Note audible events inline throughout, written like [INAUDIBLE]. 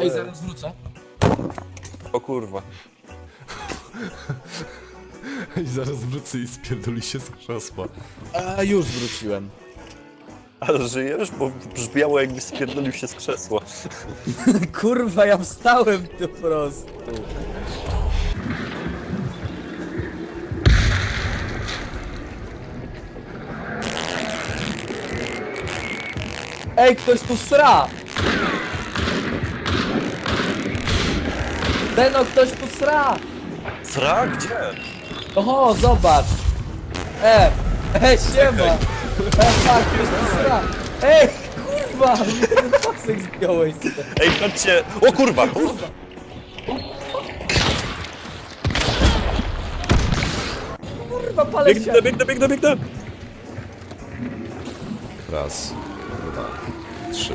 Ej, zaraz wrócę. O kurwa. [LAUGHS] I zaraz wrócę i spierdoli się z krzesła. A już wróciłem. Ale żyjesz? Bo brzmiało jakby spierdolił się z krzesła. [LAUGHS] Kurwa, ja wstałem po prostu. Ej, ktoś tu sra! Deno, ktoś tu sra! Sra? Gdzie? Oho, zobacz! E! E, siema! E, tak, ktoś tu sra! Ej, kurwa! Ten pasek zdjąłeś sobie. Ej, patrzcie! O kurwa! kurwa. Kurwa, palę się! Biegnę, biegnę, biegnę, biegnę! Raz, dwa, trzy.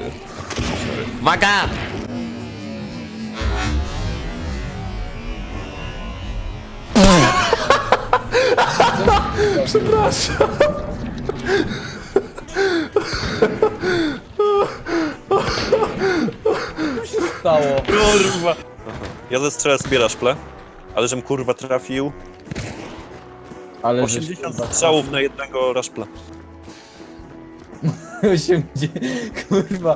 Waga! Przepraszam. Co się stało? Kurwa! Ja ze strzela zbiera szple, ale żem kurwa trafił. Ale 80 strzałów na jednego raszpla. [LAUGHS] 80, kurwa,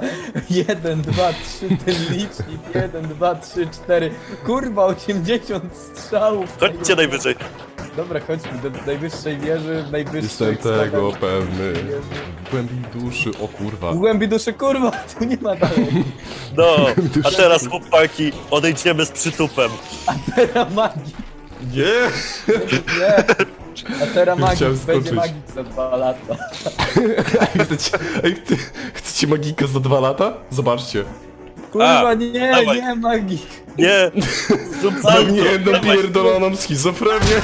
1, 2, 3, ten licznik, 1, 2, 3, 4, kurwa, 80 strzałów. Chodźcie najwyżej. Dobra, chodźmy do najwyższej wieży, najwyższej Jestem tego pewny. W głębi duszy, o kurwa. W głębi duszy, kurwa, [LAUGHS] tu nie ma dalej. No, [LAUGHS] a teraz chłopaki, odejdziemy z przytupem. Atera magii, Nie! nie. Atera magii, Chciałem będzie skoczyć. magik za dwa lata. Chcecie, ej, ty, chcecie magika za dwa lata? Zobaczcie. Kurwa, A, nie, dawaj. nie magik. Nie! Zrób salto! Zamkniętą Dawaj. pierdoloną schizofrenię.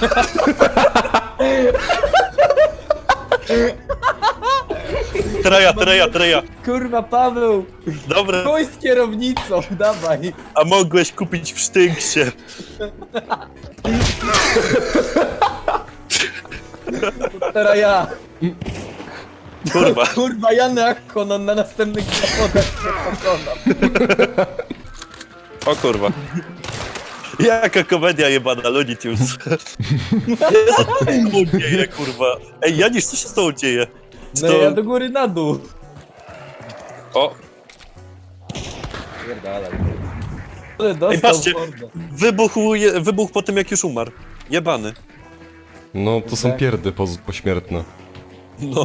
[LAUGHS] Treja, treja, treja. Kurwa, Paweł, Dobra, chuj z kierownicą, dawaj. a mogłeś kupić w sztynksie. Teraz ja. Kurwa. Kurwa, ja na Konon na następnych zawodach się pokonam. O kurwa. Jaka komedia jebana, Looney Tunes. Jezu, co się z tobą dzieje, kurwa? Ej, Janisz, co się z tobą dzieje? Czy No to... ja do góry na dół. O, Pierdalaj. Ale dostał Ej, patrzcie. mordę. wybuchł, je, wybuchł po tym, jak już umarł. Jebany. No, to są pierdy poz- pośmiertne. No,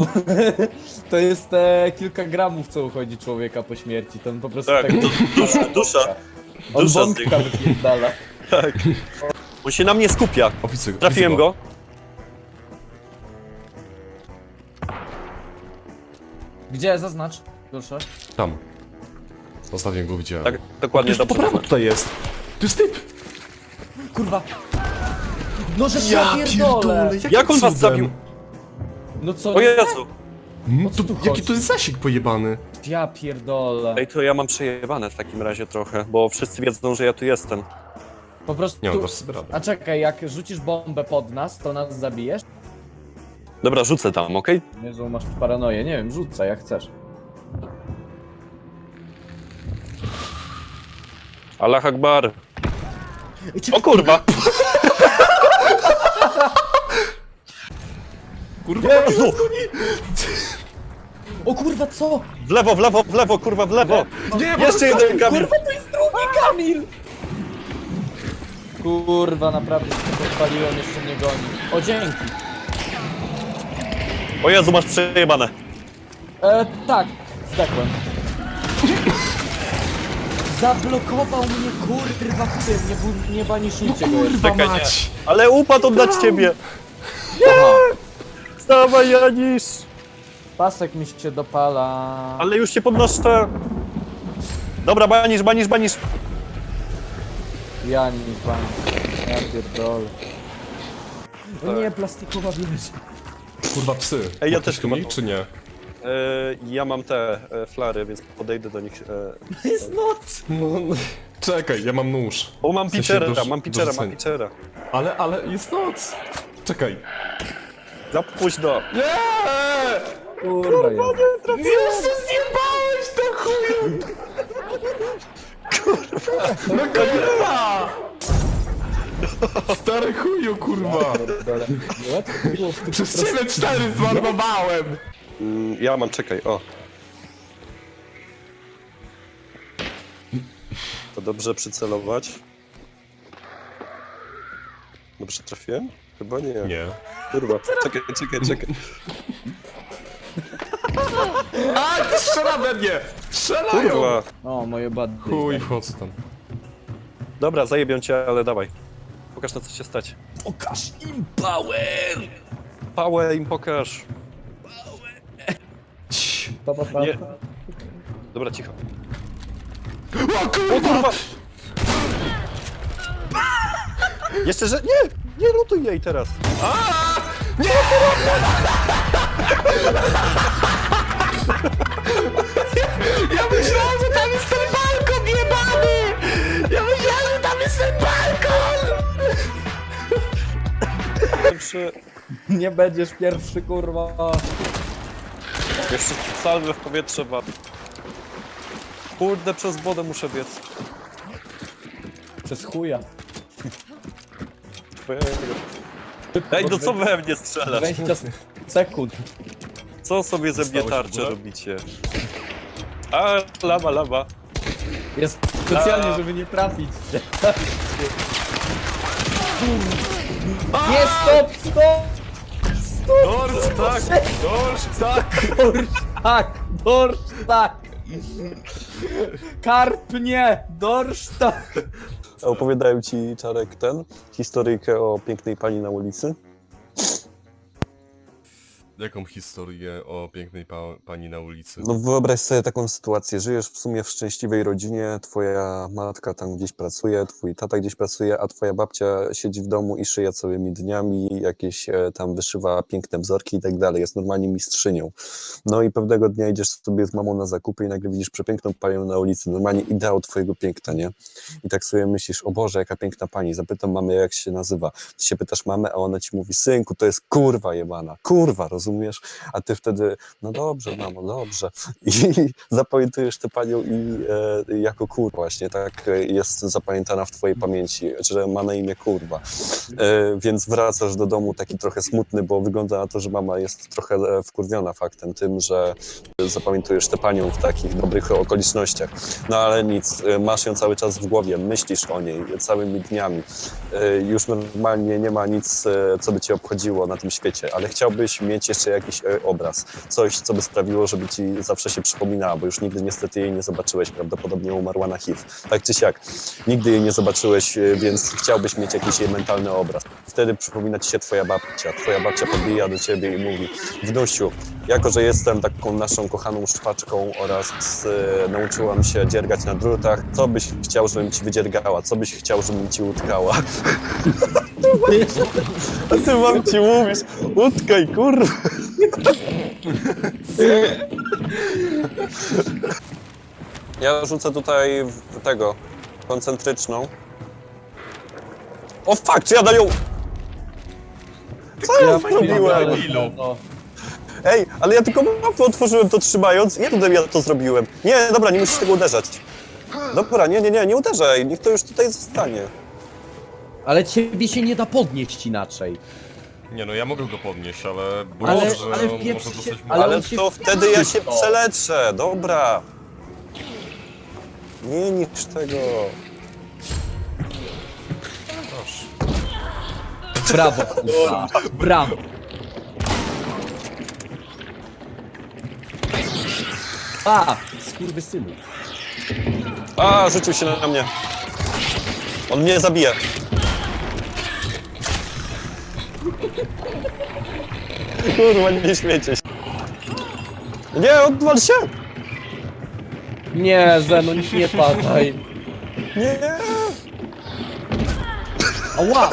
[LAUGHS] To jest e, kilka gramów, co uchodzi człowieka po śmierci. To on po prostu tak, tak... du, dusza, dusza. On Dusza z wypierdala. Tak. On się na mnie skupia. O, widzę, Trafiłem go. Gdzie? Zaznacz. Proszę. Tam. Ostatnio go widziałem. Tak, dokładnie, Już po dobrze. prawo tutaj jest. To jest typ. Kurwa. No że się pierdolę. jakim Jak on was cudem? zabił? No co? O Jezu. No, co to, tu jaki chodzi? to jest zasięg pojebany? Ja pierdolę. Ej, to ja mam przejebane w takim razie trochę, bo wszyscy wiedzą, że ja tu jestem. Po prostu... Nie mam sobie rady. A czekaj, jak rzucisz bombę pod nas, to nas zabijesz? Dobra, rzucę tam, okej? Jezu, masz paranoję. Nie wiem, rzucaj jak chcesz. Allah Akbar. O kurwa! [LAUGHS] Kurwa, Jezu! O kurwa, co? W lewo, w lewo, w lewo, kurwa, w lewo! Nie, Jeszcze jeden kamień! Kurwa, to jest drugi Kamil! Kurwa, naprawdę się podpaliłem, jeszcze mnie goni. O, dzięki. O Jezu, masz przejebane. E, tak, zdechłem. Zablokował mnie, kurwa, w tym, nie, bu- nie baniszujcie go jeszcze. Czekaj, nie. mać. Ale upadł on na ciebie! Aha, Wstawaj, Janisz! pasek mi się dopala. Ale już się podnoszę. Dobra, banisz, banisz, banisz. Ja nie banisz. Ja pierdolę. O nie, plastikowa wieża. Kurwa, psy. Ej, ja też chyba- mi, czy nie? E, ja mam te e, flary, więc podejdę do nich. E, Jest noc! No, no, czekaj, ja mam nóż. o, mam W sensie pitchera, do- mam pitchera, mam rzucenia. pitchera. Ale, ale jest noc. Czekaj. Za późno. Nie! Kurwa, jest. Jeszcze zjebałeś to chuju! No kurwa! Stary chuju, kurwa! Przez ciebie cztery zmarnowałem! Mm, Ja mam, czekaj, o. To dobrze przycelować. Dobrze trafiłem? Chyba nie. Nie. Kurwa, czekaj, czekaj, czekaj. A, ty strzela we mnie! Strzelają! Kurwa. O, moje bady. Chuj, wchodzę tam. Dobra, zajebią cię, ale dawaj. Pokaż na co się stać. Pokaż im power! Pałę im pokaż. Cii. Pa, pa, pa. Nie. Dobra, cicho. O kurwa! Jeszcze, że... Nie! Nie lutuj jej teraz. [LAUGHS] Ja myślałem, że tam jest ten balkon jebany! Ja myślałem, że tam jest ten balkon! Jeszcze, Nie będziesz pierwszy, kurwa. jeszcze salwę w powietrze wad. Kurde, przez wodę muszę biec. Przez chuja. Twojego. Ej, no co we mnie strzelasz? 20 sekund. Co sobie ze mnie ogóle? robicie? A, lawa, lawa. Jest specjalnie, A. żeby nie trafić. Nie, stop, stop! Dors, tak! Dors, tak! Dorsztak! Dorsztak! Karp nie! Dorsztak! A opowiadałem ci, Czarek, ten, historyjkę o pięknej pani na ulicy? Jaką historię o pięknej pa pani na ulicy? No wyobraź sobie taką sytuację, żyjesz w sumie w szczęśliwej rodzinie, twoja matka tam gdzieś pracuje, twój tata gdzieś pracuje, a twoja babcia siedzi w domu i szyje całymi dniami, jakieś e, tam wyszywa piękne wzorki i tak dalej, jest normalnie mistrzynią. No i pewnego dnia idziesz sobie z mamą na zakupy i nagle widzisz przepiękną panią na ulicy, normalnie ideał twojego piękna, nie? I tak sobie myślisz, o Boże, jaka piękna pani, zapytam mamy, jak się nazywa. Ty się pytasz mamę, a ona ci mówi, synku, to jest kurwa jebana, kurwa, rozumiesz? A ty wtedy, no dobrze, mamo, dobrze. I [LAUGHS] zapamiętujesz tę panią i e, jako kurwa właśnie, tak e, jest zapamiętana w twojej pamięci, że ma na imię kurwa. E, więc wracasz do domu taki trochę smutny, bo wygląda na to, że mama jest trochę e, wkurwiona faktem tym, że zapamiętujesz tę panią w takich dobrych okolicznościach. No ale nic, e, masz ją cały czas w głowie, myślisz o niej całymi dniami. Już normalnie nie ma nic, co by cię obchodziło na tym świecie, ale chciałbyś mieć jeszcze jakiś e, obraz, coś, co by sprawiło, żeby ci zawsze się przypominała, bo już nigdy niestety jej nie zobaczyłeś, prawdopodobnie umarła na HIV. Tak czy siak, nigdy jej nie zobaczyłeś, e, więc chciałbyś mieć jakiś jej mentalny obraz. Wtedy przypomina ci się twoja babcia. Twoja babcia podbija do ciebie i mówi, wnusiu, jako że jestem taką naszą kochaną szwaczką oraz e, nauczyłam się dziergać na drutach, co byś chciał, żebym ci wydziergała, co byś chciał, żebym ci utkała. [LAUGHS] A ty mam ci mówisz, utkaj, kurwa. Ja rzucę tutaj w tego, koncentryczną. O fuck, czy ja daję... Co ja zrobiłem? Ej, ale ja tylko mapę otworzyłem to trzymając. Nie tutaj ja to zrobiłem. Nie, dobra, nie musisz tego uderzać. Dobra, nie, nie, nie, nie uderzaj. Niech to już tutaj zostanie. Ale ciebie się nie da podnieść inaczej. Nie no, ja mogę go podnieść, ale Ale- że ale on może się- dostać mu... ale Ale on się to wtedy ja się przeleczę. Dobra. Nie niż tego. Proszę. Brawo, kurwa. Brawo. A, skurwysynu. A, rzucił się na mnie. On mnie zabije. Kurwa, nie śmiecie się. Nie, odwal się! Nie, Zeno, nie padaj. Nie! Ała!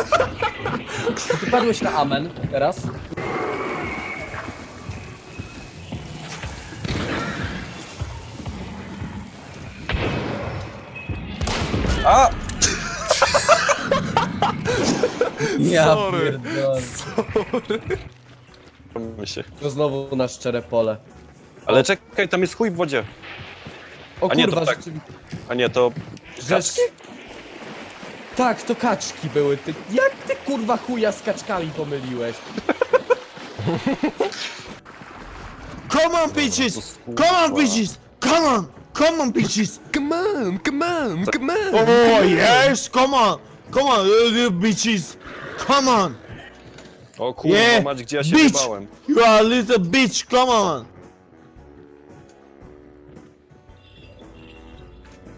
Ty padłeś na amen teraz? A! Ja Sorry. pierdolę. się. To znowu na szczere pole. Ale czekaj, tam jest chuj w wodzie. O A nie, to kurwa, tak. rzeczywiście. A nie, to Rzecz... Tak, to kaczki były. Ty... Jak ty kurwa chuja z kaczkami pomyliłeś? [LAUGHS] Come on, bitches! Come on, bitches! Come on! Come on, bitches! Come on, come on, come on! Oh, yes! Come on! Come on, you, bitches! Come on! O kurwa, Yeah, mać, gdzie ja się bitch! wybałem. You are a little bitch! Come on!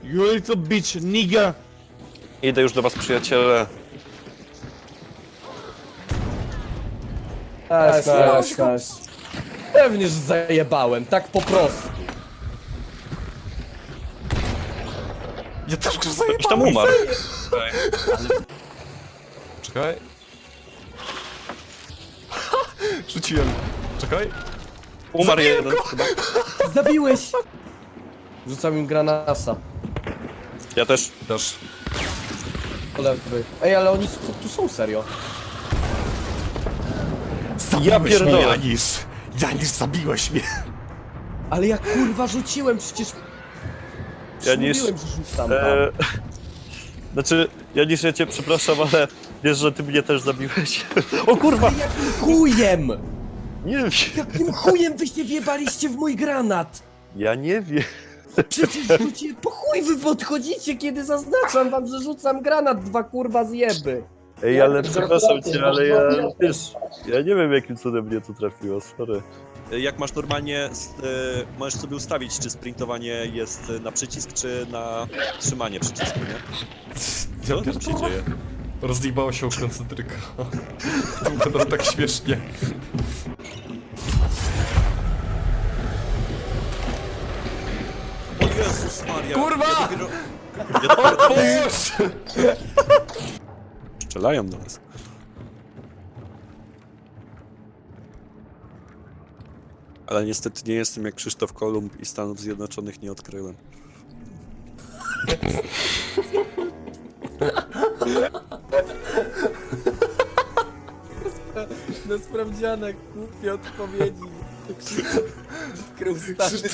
You little bitch, nigger! Idę już do was, przyjaciele. Aś, aś, aś. Pewnie, że zajebałem, tak po prostu. Ja też go zajebałem. tam umarł. Czekaj. Rzuciłem. Czekaj. Umarł jeden chyba. Zabiłeś! Rzucam im granasa. Ja też. Też. Po lewy. Ej, ale oni tu, tu są serio. Zabiłeś mnie, pierdolę. Janis. Janis, zabiłeś mnie. Ale ja kurwa rzuciłem, przecież... Ja niż- Mówiłem, że rzucam tam. E, [LAUGHS] znaczy, ja niż ja cię przepraszam, ale wiesz, że ty mnie też zabiłeś. [LAUGHS] O kurwa! Jakim chujem! Nie wiem. Jakim chujem wy się wjebaliście w mój granat? Ja nie wiem. Przecież rzuciłem... Po chuj wy podchodzicie, kiedy zaznaczam wam, że rzucam granat, dwa kurwa zjeby. Ej, ale przepraszam cię, ale ja wiesz, ja nie wiem jakim cudem mnie to trafiło, sorry. Jak masz normalnie, e, możesz sobie ustawić, czy sprintowanie jest na przycisk, czy na trzymanie przycisku, nie? Co tam się dzieje? Rozjebało się o koncentryka. [LAUGHS] To wygląda tak śmiesznie. O Jezus Maria! Kurwa! Ja dopiero... Ja dopiero... Strzelają do nas. Ale niestety nie jestem jak Krzysztof Kolumb i Stanów Zjednoczonych nie odkryłem. Na sprawdziane głupie odpowiedzi. Odkrył stany.